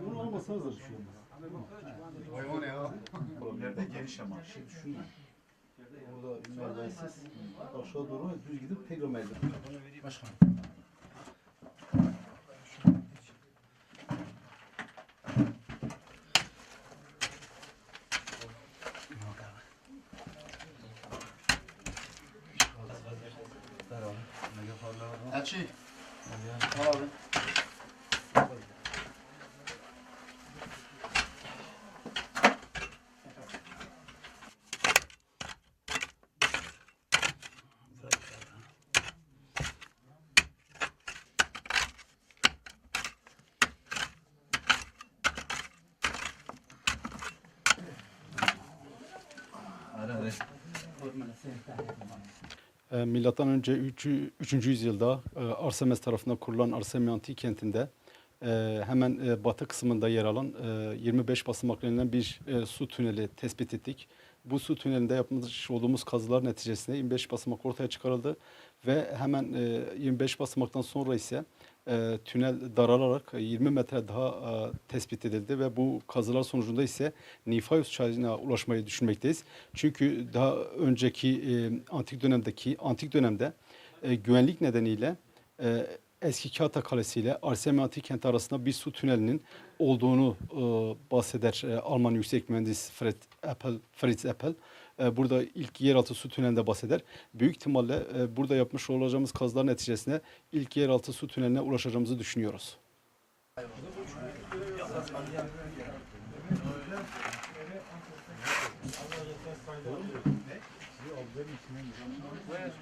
Bunu olmasanız da bir şey olmaz. O ne ya? Nerede geniş ama. Burada merdivensiz aşağı doğru düz gidip merdiven. Başkanım. Elçi. Al abi. Hadi hadi. E, Milattan önce 3. 3. yüzyılda e, Arsemes tarafından kurulan Arsemi Antik kentinde e, hemen e, batı kısmında yer alan e, 25 basamaklarından bir e, su tüneli tespit ettik. Bu su tünelinde yapmış olduğumuz kazılar neticesinde 25 basamak ortaya çıkarıldı ve hemen e, 25 basamaktan sonra ise e, tünel daralarak e, 20 metre daha e, tespit edildi ve bu kazılar sonucunda ise Nifayus çayına ulaşmayı düşünmekteyiz. Çünkü daha önceki e, antik dönemdeki antik dönemde e, güvenlik nedeniyle e, eski Kağıta Kalesi ile Arsemi Antik arasında bir su tünelinin olduğunu e, bahseder e, Alman yüksek mühendis Fred Appel, Fritz Appel. E, burada ilk yeraltı su tünelinde bahseder. Büyük ihtimalle e, burada yapmış olacağımız kazılar neticesinde ilk yeraltı su tüneline ulaşacağımızı düşünüyoruz.